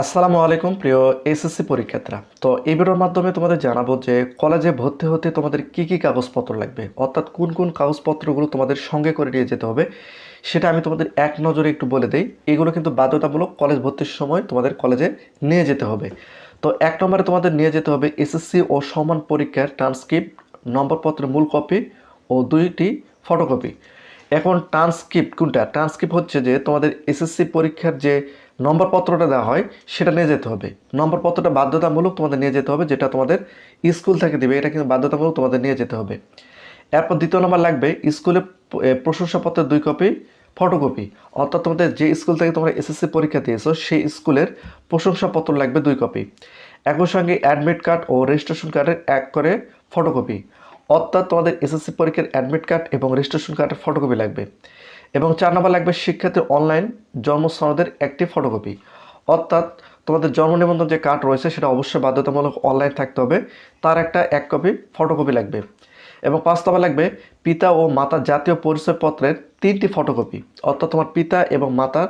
আসসালামু আলাইকুম, প্রিয় এসএসসি পরীক্ষার্থীরা। তো এই ভিডিওর মাধ্যমে তোমাদের জানাব যে কলেজে ভর্তি হতে তোমাদের কি কি কাগজপত্র লাগবে, অর্থাৎ কোন কোন কাগজপত্রগুলো তোমাদের সঙ্গে করে নিয়ে যেতে হবে, সেটা আমি তোমাদের এক নজরে একটু বলে দিই। এগুলো কিন্তু বাধ্যতামূলক কলেজ ভর্তির সময় তোমাদের কলেজে নিয়ে যেতে হবে। তো এক নম্বরে তোমাদের নিয়ে যেতে হবে এসএসসি ও সমান পরীক্ষার ট্রান্সক্রিপ্ট নম্বরপত্রের মূল কপি ও দুইটি ফটোকপি এখন ট্রান্সক্রিপ্ট কোনটা? ট্রান্সক্রিপ্ট হচ্ছে যে তোমাদের এসএসসি পরীক্ষার যে নম্বরপত্রটা দেওয়া হয়, সেটা নিয়ে যেতে হবে। নম্বরপত্রটা বাধ্যতামূলক তোমাদের নিয়ে যেতে হবে, যেটা তোমাদের স্কুল থেকে দিবে, এটা কিন্তু বাধ্যতামূলক তোমাদের নিয়ে যেতে হবে। এরপর দ্বিতীয় নম্বর লাগবে স্কুলে প্রশংসাপত্রের দুই কপি, ফটোকপি। অর্থাৎ তোমাদের যে স্কুল থেকে তোমরা এসএসসি পরীক্ষা দিয়েছ, সেই স্কুলের প্রশংসাপত্র লাগবে দুই কপি। একই সঙ্গে অ্যাডমিট কার্ড ও রেজিস্ট্রেশন কার্ডের এক করে ফটোকপি। অর্থাৎ তোমাদের এসএসসি পরীক্ষার অ্যাডমিট কার্ড এবং রেজিস্ট্রেশন কার্ডের ফটোকপি লাগবে। এবং চার নম্বর লাগবে শিক্ষার্থীর অনলাইন জন্ম সনদের একটি ফটোকপি অর্থাৎ তোমাদের জন্ম নিবন্ধন যে কার্ড রয়েছে, সেটা অবশ্যই বাধ্যতামূলক অনলাইন থাকতে হবে। তার একটা এক কপি ফটোকপি লাগবে। এবং পাঁচ নম্বর লাগবে, পিতা ও মাতার জাতীয় পরিচয়পত্রের তিনটি ফটোকপি অর্থাৎ তোমার পিতা এবং মাতার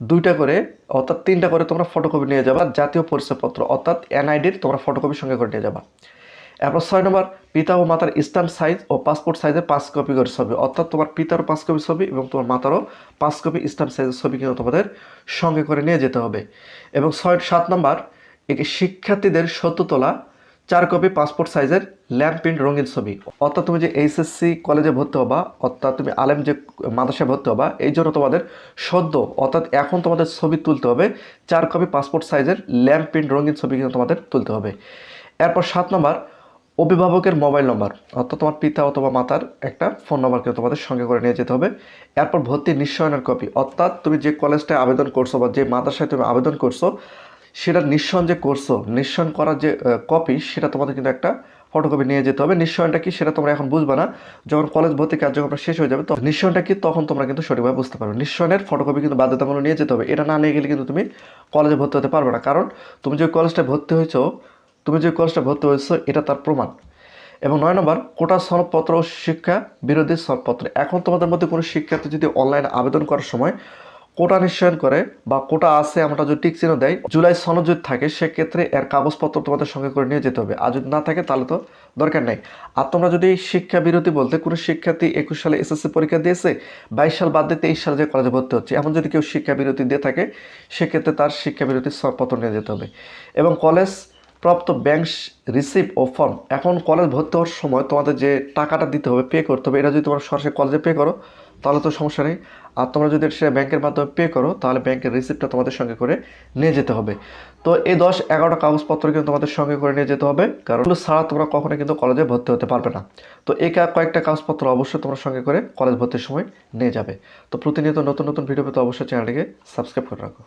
দুইটা করে, অর্থাৎ তিনটা করে তোমরা ফটোকপি নিয়ে যাবা, জাতীয় পরিচয়পত্র অর্থাৎ এনআইডির তোমরা ফটোকপি সঙ্গে করে নিয়ে যাবা। এরপর ছয় নম্বর, পিতা ও মাতার স্ট্যাম্প সাইজ ও পাসপোর্ট সাইজের পাঁচ কপি করে ছবি। অর্থাৎ তোমার পিতারও পাঁচ কপি ছবি এবং তোমার মাতারও পাঁচ কপি স্ট্যাম্প সাইজের ছবি কিন্তু তোমাদের সঙ্গে করে নিয়ে যেতে হবে। এবং ছয়, সাত নম্বর, একে শিক্ষার্থীদের সত্য তোলা চার কপি পাসপোর্ট সাইজের ল্যাম্প প্রিন্ট রঙিন ছবি। অর্থাৎ তুমি যে এইচএসসি কলেজে ভর্তি হবা, অর্থাৎ তুমি আলেম যে মাদ্রাসায় ভর্তি হবা, এই জন্য তোমাদের সদ্য, অর্থাৎ এখন তোমাদের ছবি তুলতে হবে, চার কপি পাসপোর্ট সাইজের ল্যাম্প প্রিন্ট রঙিন ছবি কিন্তু তোমাদের তুলতে হবে। এরপর সাত নম্বর অভিভাবকের মোবাইল নম্বর, অর্থাৎ তোমার পিতা অথবা মাতার একটা ফোন নম্বরকে তোমাদের সঙ্গে করে নিয়ে যেতে হবে। এরপর ভর্তি নিশ্চয়নের কপি, অর্থাৎ তুমি যে কলেজটায় আবেদন করছ বা যে মাদ্রাসায় তুমি আবেদন করছ, সেটা নিশ্চয়ন যে করছ নিশ্চয়ন করার যে কপি, সেটা তোমাদের কিন্তু একটা ফটোকপি নিয়ে যেতে হবে। নিশ্চয়নটা কি সেটা তোমরা এখন বুঝবে না। যখন কলেজ ভর্তি কার্যক্রম শেষ হয়ে যাবে তো নিশ্চয়নটা কি তখন তোমরা কিন্তু সঠিকভাবে বুঝতে পারবে। নিশ্চয়নের ফটোকপি কিন্তু বাধ্যতামূলক নিয়ে যেতে হবে। এটা না নিয়ে গেলে কিন্তু তুমি কলেজে ভর্তি হতে পারবে না। কারণ তুমি যে কলেজটায় ভর্তি হয়েছো তুমি যে কলেজটা ভর্তি হয়েছো, এটা তার প্রমাণ। এবং নয় নম্বর, কোটা সনদপত্র ও শিক্ষা বিরোধী সনদপত্র। এখন তোমাদের মধ্যে কোনো শিক্ষার্থী যদি অনলাইনে আবেদন করার সময় কোটা নিশ্চয়ন করে বা কোটা আছে আমরা যদি টিক চিহ্ন দেয়, জুলাই সনদ যদি থাকে, সেক্ষেত্রে এর কাগজপত্র তোমাদের সঙ্গে করে নিয়ে যেতে হবে। আর যদি না থাকে, তাহলে তো দরকার নেই। আর তোমরা যদি শিক্ষা বিরতি বলতে কোনো শিক্ষার্থী একুশ সালে এসএসসি পরীক্ষা দিয়েছে, বাইশ সাল বাদ দিয়ে তেইশ সালে যে কলেজে ভর্তি হচ্ছে, এমন যদি কেউ শিক্ষা বিরতি দিয়ে থাকে, সেক্ষেত্রে তার শিক্ষা বিরতির সনদপত্র নিয়ে যেতে হবে। এবং কলেজ প্রাপ্ত ব্যাংক রিসিভ ও ফর্ম এখন কলেজ ভর্তি হওয়ার সময় তোমাদের যে টাকাটা দিতে হবে পে করতে হবে, এটা যদি তোমরা সরাসরি কলেজে পে করো, তাহলে তো সমস্যা নেই। আর তোমরা যদি সেটা ব্যাংকের মাধ্যমে পে করো, তাহলে ব্যাংকের রিসিপ্টটা তোমাদের সঙ্গে করে নিয়ে যেতে হবে। তো এই দশ এগারোটা কাগজপত্র কিন্তু তোমাদের সঙ্গে করে নিয়ে যেতে হবে, কারণ ছাড়া তোমরা কখনো কিন্তু কলেজে ভর্তি হতে পারবে না। তো এই কয়েকটা কাগজপত্র অবশ্যই তোমরা সঙ্গে করে কলেজ ভর্তির সময় নিয়ে যাবে। তো প্রতিনিয়ত নতুন নতুন ভিডিও পেতে অবশ্যই চ্যানেলটিকে সাবস্ক্রাইব করে রাখো।